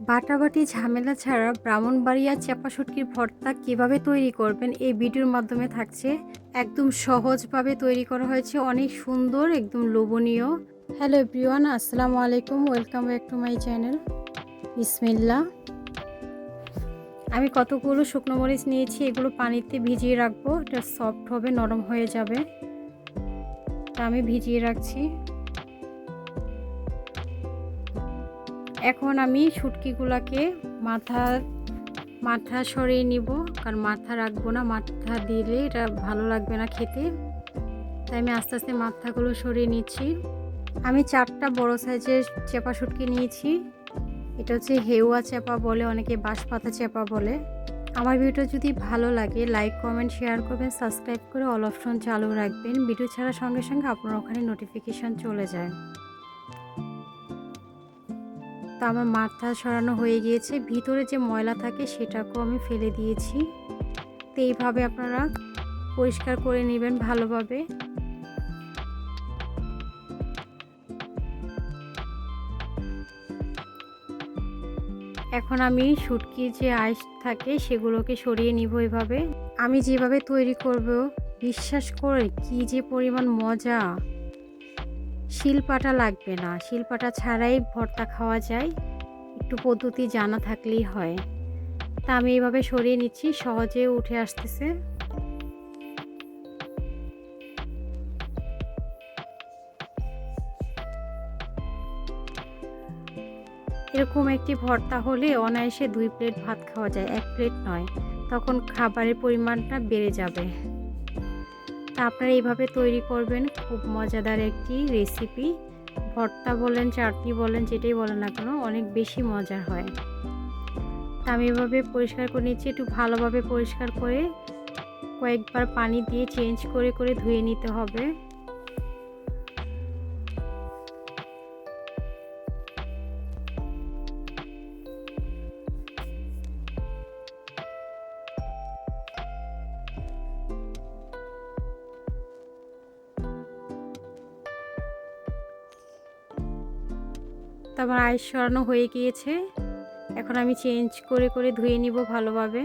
বাটাবাটি ঝামেলা ছাড়া ব্রাহ্মণবাড়িয়া চাপা শুটকির ভর্তা কীভাবে তৈরি করবেন এই ভিডিওর মাধ্যমে থাকছে একদম সহজভাবে তৈরি করা হয়েছে, অনেক সুন্দর, একদম লোভনীয়। হ্যালো এভরিওয়ান, আসসালামু আলাইকুম, welcome back to my channel. বিসমিল্লা আমি কতগুলো শুকনো মরিচ নিয়েছি, এগুলো পানিতে ভিজিয়ে রাখব, এটা সফট হবে, নরম হয়ে যাবে। তা আমি ভিজিয়ে রাখছি। এখন আমি শুটকিগুলোকে মাথা মাথা সরিয়ে নিব, কারণ মাথা রাখব না, মাথা দিলে এটা ভালো লাগবে না খেতে। তাই আমি আস্তে আস্তে মাথাগুলো সরিয়ে নিচ্ছি। আমি চারটা বড় সাইজের চেপা শুটকি নিয়েছি। এটা হচ্ছে হেউয়া চেপা বলে, অনেকে বাঁশপাতা চেপা বলে। আমার ভিডিও যদি ভালো লাগে, লাইক, কমেন্ট, শেয়ার করবেন, সাবস্ক্রাইব করে অল অপশন চালু রাখবেন। ভিডিও ছাড়ার সঙ্গে সঙ্গে আপনার ওখানে নোটিফিকেশান চলে যায়। তো আমার মাথা সরানো হয়ে গিয়েছে। ভিতরে যে ময়লা থাকে সেটাকেও আমি ফেলে দিয়েছি। তো এইভাবে আপনারা পরিষ্কার করে নেবেন ভালোভাবে। এখন আমি শুটকির যে আইস থাকে সেগুলোকে সরিয়ে নিব এভাবে। আমি যেভাবে তৈরি করব, বিশ্বাস করে কি যে পরিমাণ মজা। শিলপাটা লাগবে না। শিলপাটা ছাড়াই ভর্তা খাওয়া যায়। একটু পদ্ধতি জানা থাকলেই হয়। তা আমি এইভাবে সরিয়ে নিচ্ছি, সহজে উঠে আসতেছে। এরকম একটি ভর্তা হলে অনায়াসে দুই প্লেট ভাত খাওয়া যায়, এক প্লেট নয়। তখন খাবারের পরিমাণটা বেড়ে যাবে। আপনারা এইভাবে তৈরি করবেন। খুব মজাদার একটি রেসিপি ভর্তা বলেন, চাটনি বলেন, যেটাই বলেন না কেন, অনেক বেশি মজা হয়। তা আমি এভাবে পরিষ্কার করে নিচ্ছি। একটু ভালোভাবে পরিষ্কার করে কয়েকবার পানি দিয়ে চেঞ্জ করে করে ধুয়ে নিতে হবে। তারপর আইস সরানো হয়ে গিয়েছে। এখন আমি চেঞ্জ করে করে ধুয়ে নিব ভালোভাবে।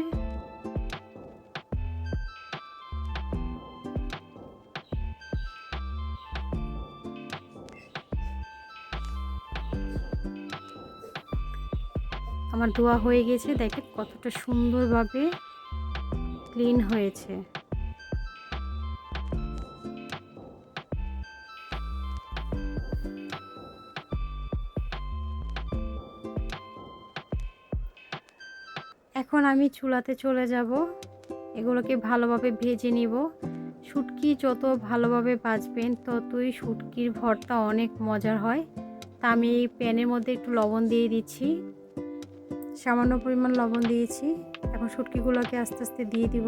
আমার ধোয়া হয়ে গেছে, দেখেন কতটা সুন্দরভাবে ক্লিন হয়েছে। এখন আমি চুলাতে চলে যাব। এগুলোকে ভালোভাবে ভেজে নিব। শুটকি যত ভালোভাবে ভাজবেন, ততই শুটকির ভর্তা অনেক মজার হয়। তা আমি এই প্যানের মধ্যে একটু লবণ দিয়ে দিচ্ছি। সামান্য পরিমাণ লবণ দিয়েছি। এখন শুটকিগুলোকে আস্তে আস্তে দিয়ে দিব।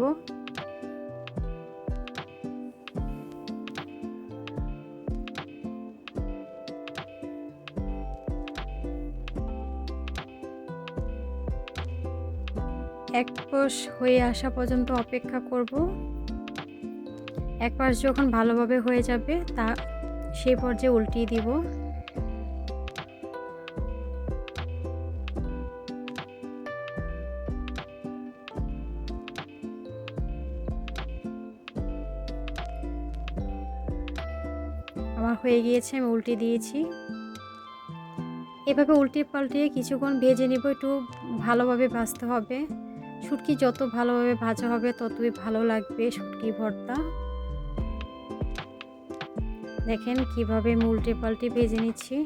এক পাশ হয়ে আসা পর্যন্ত অপেক্ষা করব। এক পাশ যখন ভালোভাবে হয়ে যাবে, তা সেই পর্যায়ে উল্টিয়ে দিব। আমার হয়ে গিয়েছে, আমি উল্টে দিয়েছি। এভাবে উল্টে পাল্টিয়ে কিছুক্ষণ ভেজে নিব, একটু ভালোভাবে ভাজতে হবে। শুটকি যত ভালোভাবে ভাজা হবে, ততই ভালো লাগবে শুটকি ভর্তা। দেখেন কীভাবে উল্টে পাল্টে ভেজে নিচ্ছি।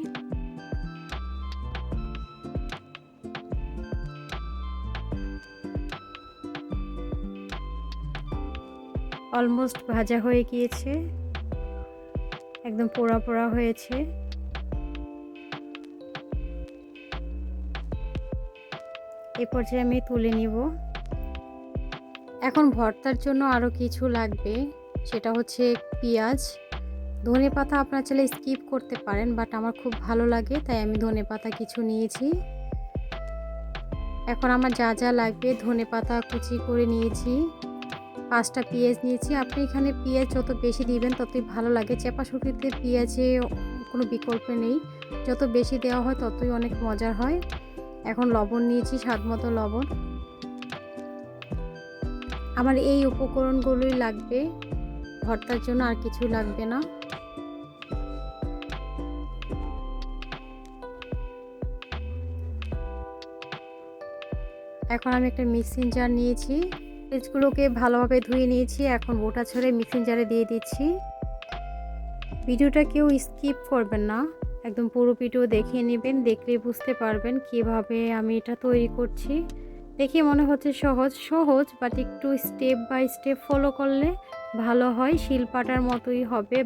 অলমোস্ট ভাজা হয়ে গিয়েছে। একদম পোড়া পোড়া হয়েছে। এ পর্যায়ে আমি তুলে নিব। এখন ভর্তার জন্য আরও কিছু লাগবে। সেটা হচ্ছে পেঁয়াজ। ধনে পাতা আপনার চাইলে স্কিপ করতে পারেন বাট আমার খুব ভালো লাগে, তাই আমি ধনে পাতা কিছু নিয়েছি। এখন আমার যা যা লাগবে ধনে পাতা কুচি করে নিয়েছি। পাঁচটা পেঁয়াজ নিয়েছি। আপনি এখানে পেঁয়াজ যত বেশি দিবেন ততই ভালো লাগে। চেপা শুকিতে পেঁয়াজে কোনো বিকল্প নেই। যত বেশি দেওয়া হয় ততই অনেক মজার হয়। এখন লবণ নিয়েছি, স্বাদ মতো লবণ। আমার এই উপকরণগুলোই লাগবে। ভর্তার জন্য আর কিছু লাগবে না। এখন আমি একটা মিক্সিং জার নিয়েছি। পেঁয়াজগুলোকে ভালোভাবে ধুয়ে নিয়েছি। এখন বোটা ছড়ে মিক্সিং জারে দিয়ে দিচ্ছি। ভিডিওটা কেউ স্কিপ করবেন না। একদম পুরো ভিডিও দেখিয়ে নেবেন, দেখলে বুঝতে পারবেন কীভাবে আমি এটা তৈরি করছি। দেখে মনে হচ্ছে সহজ সহজ বাট একটু স্টেপ বাই স্টেপ ফলো করলে ভালো হয়। শিলপাটার মতোই হবে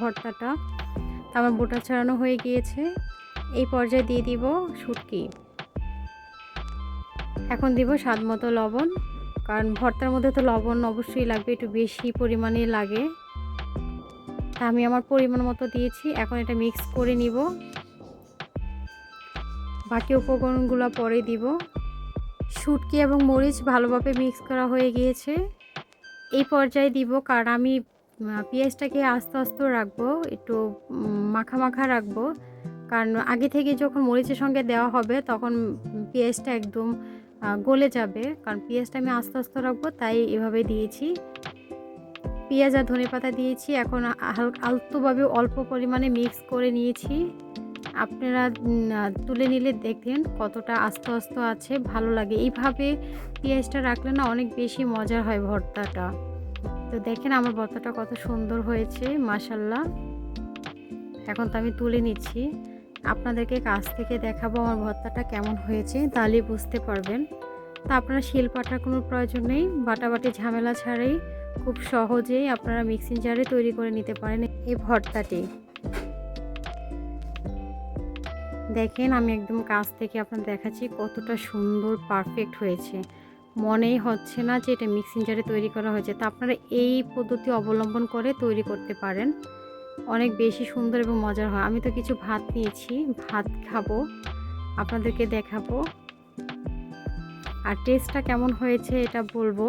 ভর্তাটা। আমার বোটা ছাড়ানো হয়ে গিয়েছে। এই পর্যায়ে দিয়ে দিব শুটকি। এখন দিব স্বাদ মতো লবণ, কারণ ভর্তার মধ্যে তো লবণ অবশ্যই লাগবে, একটু বেশি পরিমাণে লাগে। আমি আমার পরিমাণ মতো দিয়েছি, এখন এটা মিক্স করে নিব। বাকি উপকরণগুলো পরে দিব। শুটকি এবং মরিচ ভালোভাবে মিক্স করা হয়ে গিয়েছে। এই পর্যায়ে দিব, কারণ আমি পেঁয়াজটাকে আস্তে আস্তে রাখব, একটু মাখা মাখা রাখব। কারণ আগে থেকে যখন মরিচের সঙ্গে দেওয়া হবে, তখন পেঁয়াজটা একদম গলে যাবে। কারণ পেঁয়াজটা আমি আস্তে আস্তে রাখব, তাই এভাবে দিয়েছি। পেঁয়াজ আর ধনে পাতা দিয়েছি। এখন আলতোভাবে অল্প পরিমাণে মিক্স করে নিয়েছি। আপনারা তুলে নিলে দেখেন কতটা আস্তে আস্তে আছে, ভালো লাগে। এইভাবে পেঁয়াজটা রাখলে না অনেক বেশি মজার হয় ভর্তাটা। তো দেখেন আমার ভর্তাটা কত সুন্দর হয়েছে মাসাল্লাহ এখন তো আমি তুলে নিচ্ছি। আপনাদেরকে কাছ থেকে দেখাবো আমার ভর্তাটা কেমন হয়েছে, তাহলে বুঝতে পারবেন। তা আপনারা শিলপাটার কোনো প্রয়োজন নেই। বাটাবাটি ঝামেলা ছাড়াই খুব সহজেই আপনারা মিক্সিং জারে তৈরি করে নিতে পারেন এই ভর্তাটি। দেখেন আমি একদম কাছ থেকে আপনার দেখাচ্ছি কতটা সুন্দর পারফেক্ট হয়েছে। মনেই হচ্ছে না যে এটা মিক্সিং জারে তৈরি করা হয়েছে। তা আপনারা এই পদ্ধতি অবলম্বন করে তৈরি করতে পারেন। অনেক বেশি সুন্দর এবং মজার হয়। আমি তো কিছু ভাত নিয়েছি, ভাত খাব, আপনাদেরকে দেখাবো। আর টেস্টটা কেমন হয়েছে এটা বলব।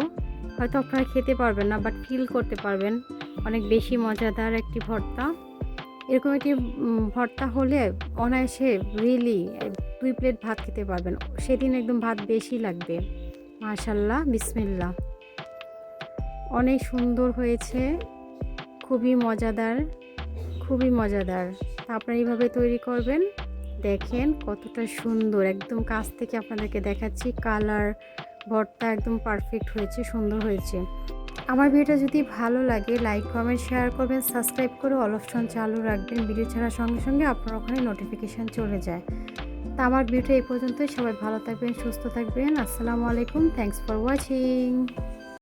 হয়তো আপনারা খেতে পারবেন না বাট ফিল করতে পারবেন। অনেক বেশি মজাদার একটি ভর্তা। এরকম একটি ভর্তা হলে অনায়াসে রিয়েলি দুই প্লেট ভাত খেতে পারবেন। সেদিন একদম ভাত বেশি লাগবে। মাশাল্লাহ বিসমিল্লা অনেক সুন্দর হয়েছে। খুবই মজাদার খুবই মজাদার। আপনারা এইভাবে তৈরি করবেন। দেখেন কতটা সুন্দর। একদম কাছ থেকে আপনাদেরকে দেখাচ্ছি, কালার ভর্তা একদম পারফেক্ট হয়েছে, সুন্দর হয়েছে। আমার ভিডিওটা যদি ভালো লাগে লাইক কমেন্ট শেয়ার করবেন সাবস্ক্রাইব করে অল অপশন চালু রাখবেন। ভিডিও ছাড়ার সঙ্গে সঙ্গে আপনার ওখানে নোটিফিকেশান চলে যায়। তা আমার ভিডিওটা এই পর্যন্তই। সবাই ভালো থাকবেন, সুস্থ থাকবেন। আসসালামু আলাইকুম। Thanks for watching